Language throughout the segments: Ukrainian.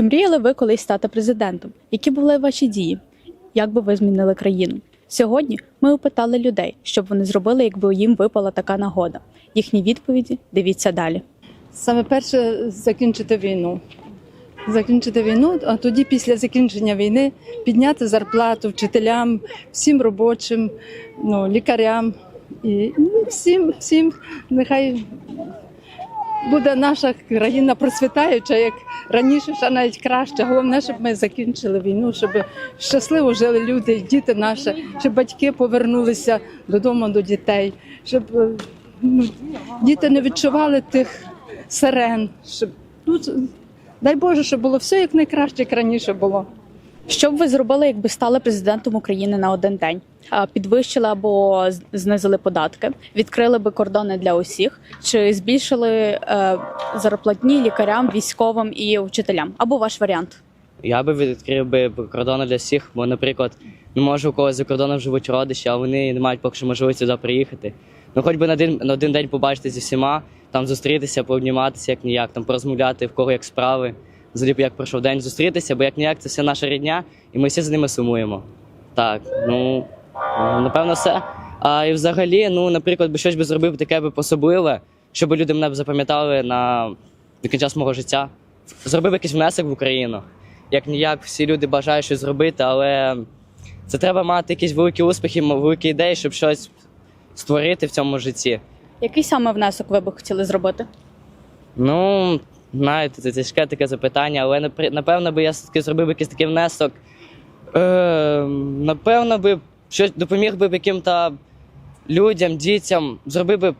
Чи мріяли ви колись стати президентом? Які були ваші дії? Як би ви змінили країну? Сьогодні ми опитали людей, що б вони зробили, якби їм випала така нагода. Їхні відповіді дивіться далі. Саме перше закінчити війну. Закінчити війну, а тоді, після закінчення війни, підняти зарплату вчителям, всім робочим, ну, лікарям і ну, всім, всім нехай буде наша країна процвітаюча, як раніше, ще навіть краще. Головне, щоб ми закінчили війну, щоб щасливо жили люди, діти наші, щоб батьки повернулися додому до дітей, щоб е, ну, діти не відчували тих сирен, щоб ну, дай Боже, щоб було все як найкраще, як раніше було. Що б ви зробили, якби стали президентом України на один день? А, Підвищили або знизили податки, відкрили би кордони для усіх, чи збільшили е, зарплатні лікарям, військовим і вчителям? Або ваш варіант? Я би відкрив би кордони для всіх, бо, наприклад, не може у когось за кордоном живуть родичі, а вони не мають поки що можливості сюди приїхати. Ну, хоч би на один, на один день побачити зі всіма, там зустрітися, пообніматися, як ніяк, там порозмовляти, в кого як справи, взагалі як пройшов день зустрітися, бо як ніяк це вся наша рідня, і ми всі за ними сумуємо. Так, ну ну, напевно, все. А і взагалі, ну, наприклад, би щось би зробив таке би особливе, щоб люди мене б запам'ятали на до кінця мого життя. Зробив якийсь внесок в Україну як ніяк всі люди бажають щось зробити, але це треба мати якісь великі успіхи, великі ідеї, щоб щось створити в цьому житті. Який саме внесок ви би хотіли зробити? Ну, знаєте, це тяжке таке запитання, але напевно би я все-таки зробив якийсь такий внесок. Е, напевно би щось допоміг би яким-то людям, дітям, зробив би,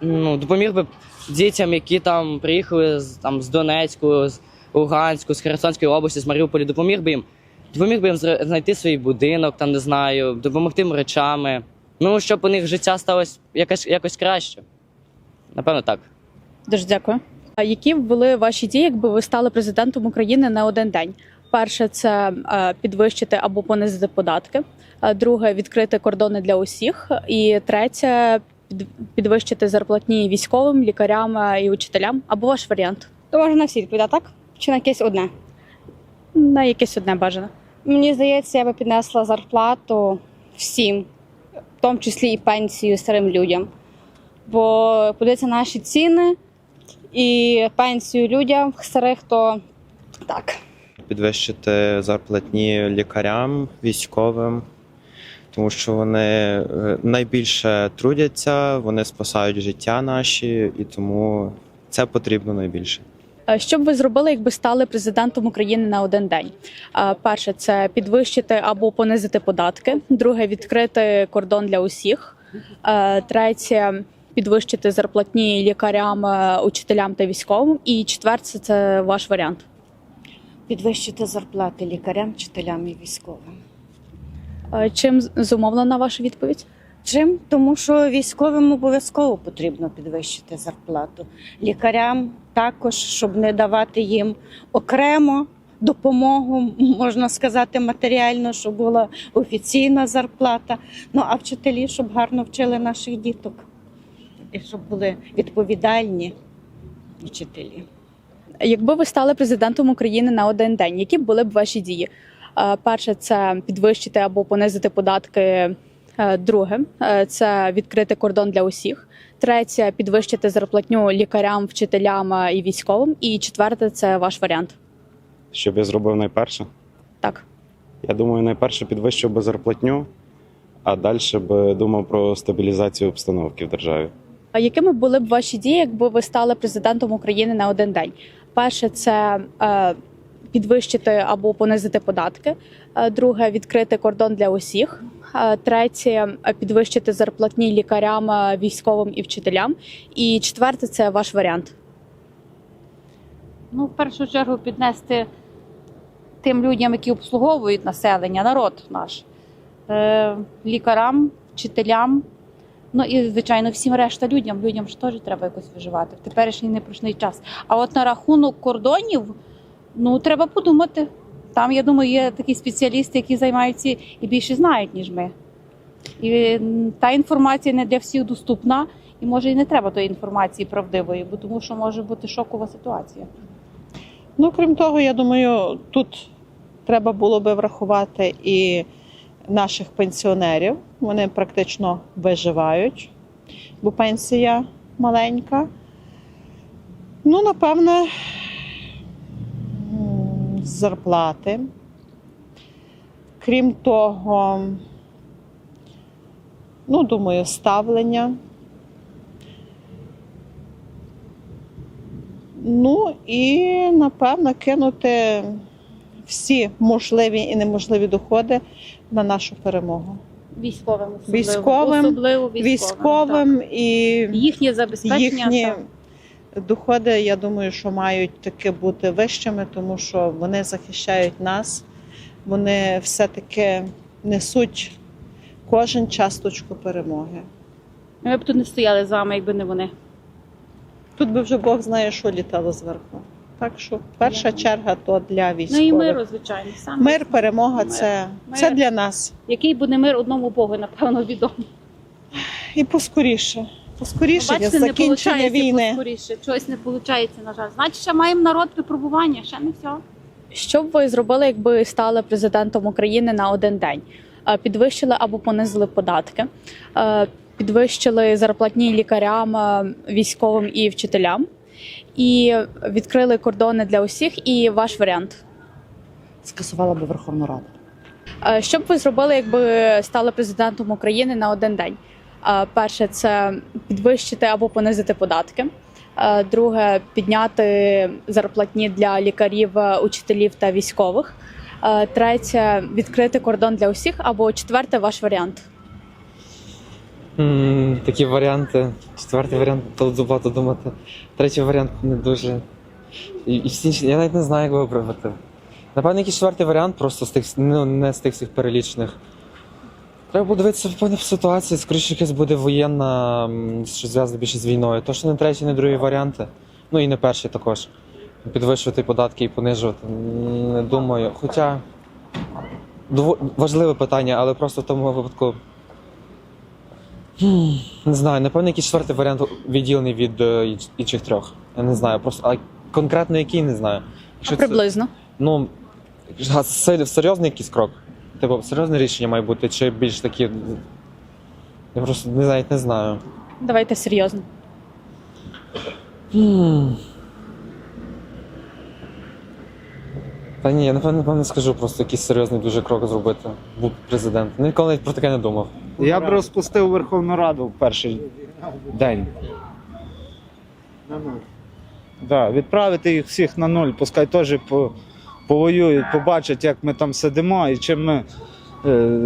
ну, допоміг би дітям, які там приїхали з, там, з Донецьку, з Луганську, з Херсонської області, з Маріуполя, допоміг би їм. Допоміг би їм знайти свій будинок, там не знаю, допомогти їм речами. Ну, щоб у них життя сталося якось, якось краще. Напевно, так. Дуже дякую. А які були ваші дії, якби ви стали президентом України на один день? Перше це е, підвищити або понизити податки. Е, Друге відкрити кордони для усіх. І третє підвищити зарплатні військовим, лікарям е, і учителям. Або ваш варіант То можна на всі відповідати, так? Чи на якесь одне? на якесь одне бажане. Мені здається, я би піднесла зарплату всім, в тому числі і пенсію старим людям. Бо подивіться наші ціни і пенсію людям старих, то так. Підвищити зарплатні лікарям, військовим, тому що вони е, найбільше трудяться, вони спасають життя наші, і тому це потрібно найбільше. Що б ви зробили, якби стали президентом України на один день? Перше це підвищити або понизити податки. Друге відкрити кордон для усіх. Третє підвищити зарплатні лікарям, е, учителям та військовим. І четверте це ваш варіант. Підвищити зарплати лікарям, вчителям і військовим. Чим зумовлена ваша відповідь? Чим? Тому що військовим обов'язково потрібно підвищити зарплату. Лікарям також, щоб не давати їм окремо допомогу, можна сказати, матеріально, щоб була офіційна зарплата. Ну а вчителі, щоб гарно вчили наших діток і щоб були відповідальні вчителі. Якби ви стали президентом України на один день, які були б ваші дії? Е, Перше це підвищити або понизити податки. Е, Друге це відкрити кордон для усіх. Третє підвищити зарплатню лікарям, вчителям е, і військовим. І четверте це ваш варіант. Що б я зробив найперше? Так. Я думаю, найперше підвищив би зарплатню, а далі б думав про стабілізацію обстановки в державі. А якими були б ваші дії, якби ви стали президентом України на один день? Перше це е, підвищити або понизити податки. Е, Друге відкрити кордон для усіх. Е, Третє підвищити зарплатні лікарям, військовим і вчителям. І четверте це ваш варіант. Ну, в першу чергу піднести тим людям, які обслуговують населення, народ наш, лікарям, вчителям. Ну і, звичайно, всім решта людям. Людям ж теж треба якось виживати в теперішній непрочний час. А от на рахунок кордонів, ну треба подумати. Там, я думаю, є такі спеціалісти, які займаються і більше знають, ніж ми. І та інформація не для всіх доступна, і може і не треба тої інформації правдивої, бо тому що може бути шокова ситуація. Ну, крім того, я думаю, тут треба було би врахувати і наших пенсіонерів. Вони практично виживають, бо пенсія маленька. Ну, напевне, зарплати. Крім того, ну, думаю, ставлення. Ну і напевно кинути всі можливі і неможливі доходи на нашу перемогу. Військовим особливо. Військовим, особливо військовим. Військовим і їхнє забезпечення. їхні так. доходи, я думаю, що мають таки бути вищими, тому що вони захищають нас, вони все-таки несуть кожен часточку перемоги. Ми б тут не стояли з вами, якби не вони. Тут би вже Бог знає, що літало зверху. Так що перша черга то для Ну і миру, звичайно. Саме. Мир, перемога Мир. це, Мир. це для нас. Який буде мир одному Богу, напевно, відомо. І поскоріше. Поскоріше Ну, Бачите, закінчення виходить війни. поскоріше. Чогось не виходить, на жаль. Значить, ще маємо народ випробування, ще не все. Що б ви зробили, якби стали президентом України на один день? Е, Підвищили або понизили податки, е, підвищили зарплатні лікарям, е, військовим і вчителям, і відкрили кордони для усіх. І ваш варіант. скасувала би Верховну Раду. Е, Що б ви зробили, якби стали президентом України на один день? Е, Перше це підвищити або понизити податки. Е, Друге підняти зарплатні для лікарів, учителів та військових. Третє відкрити кордон для усіх. Або четверте ваш варіант. Такі варіанти. Четвертий варіант тут багато думати. Третій варіант не дуже. І, і всі я навіть не знаю, як вибрати. Напевно, якийсь четвертий варіант, просто з тих ну, не з тих всіх перелічених. Треба буде дивитися в ситуації, скоріше якась буде воєнна, що зв'язана більше з війною. То, що не третій, не другий варіанти. Ну і не перший також. Підвищувати податки і понижувати. Не думаю. Хоча важливе питання, але просто в тому випадку. Не знаю, напевно, якийсь четвертий варіант відділений від е, інших трьох. Я не знаю, просто а конкретно який не знаю. Якщо це, Приблизно. ну серйозний якийсь крок. Типу, серйозне рішення має бути, чи більш такі. Я просто не навіть не знаю. Давайте серйозно. Та ні, я напевно, напевно скажу просто якийсь серйозний дуже крок зробити. Був президент. Ніколи навіть про таке не думав. Я б розпустив Верховну Раду в перший день. Да, відправити їх всіх на нуль, пускай теж по, повоюють, побачать, як ми там сидимо і чим ми, е,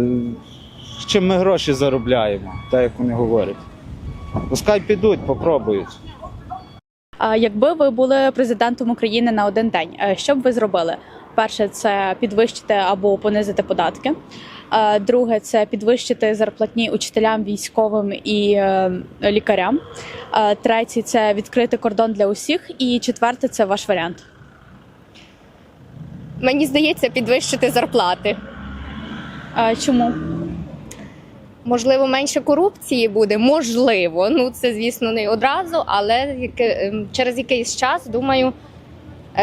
чим ми гроші заробляємо, так як вони говорять. Пускай підуть, попробують. А якби ви були президентом України на один день, е, що б ви зробили? Перше це підвищити або понизити податки. Е, Друге це підвищити зарплатні учителям, військовим і е, лікарям. Е, Третє це відкрити кордон для усіх. І четверте це ваш варіант. Мені здається, підвищити зарплати. Е, Чому? Можливо, менше корупції буде. Можливо, ну це звісно не одразу, але ем, через якийсь час думаю,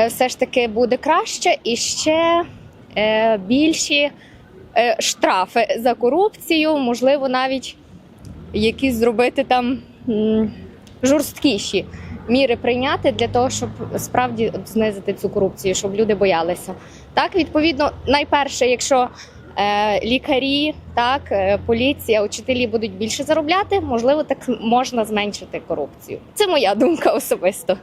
все ж таки буде краще і ще е, більші е, штрафи за корупцію, можливо, навіть якісь зробити там жорсткіші міри прийняти для того, щоб справді знизити цю корупцію, щоб люди боялися. Так, відповідно, найперше, якщо е, лікарі, так, е, поліція, учителі будуть більше заробляти, можливо, так можна зменшити корупцію. Це моя думка особисто.